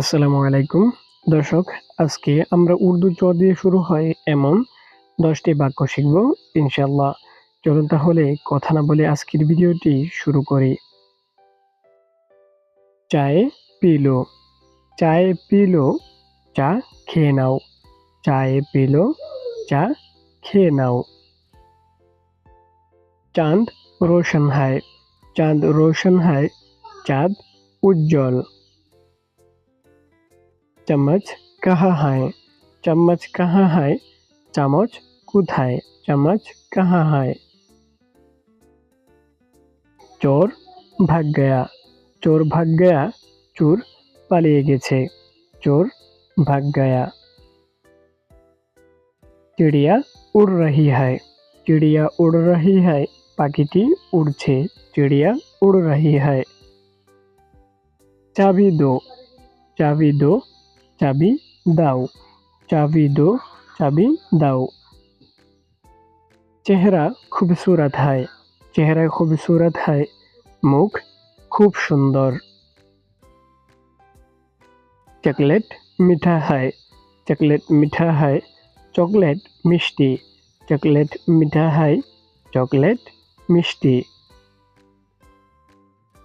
আসসালামু আলাইকুম। দর্শক, আজকে আমরা উর্দু চ দিয়ে শুরু হয় এমন দশটি বাক্য শিখব। ইনশাল্লাহ চলুন তাহলে কথা না বলে আজকের ভিডিওটি শুরু করি। চায়ে পিলো চায়ে পিলো, চা খেয়ে নাও। চায়ে পিলো, চা খেয়ে নাও। চাঁদ রোশন হায়, চাঁদ রোশন হায়, চাঁদ উজ্জ্বল। चम्मच कहाँ है चम्मच कहाँ है চামচ কোথায় চামচ कहाँ है চোর ভাগ গয়া চোর ভাগ গয়া চোর পালিয়ে গেছে চোর ভাগ গয়া চিড়িয়া উড় রহি है চিড়িয়া উড় রহি है পাখিটি উড়ছে চিড়িয়া উড় রহি है চাবি দো চাবি দো চাবি দাও। চাবি দো, চাবি দাও। চেহারা খুবসুরত হয়। চেহারা খুবসুরত হয়। মুখ খুব সুন্দর। চকলেট মিঠা হয়। চকলেট মিঠা হয়। চকলেট মিষ্টি। চকলেট মিঠা হয়। চকলেট মিষ্টি।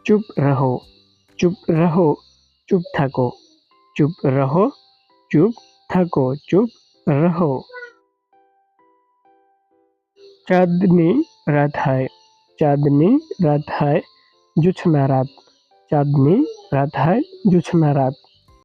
চুপ রহো। চুপ রহো। চুপ থাকো। चुप रहो, चुप थको, चुप रहो। चांदनी रात है चांदनी रात है जुछना रात। चांदनी रात है जुछना रात।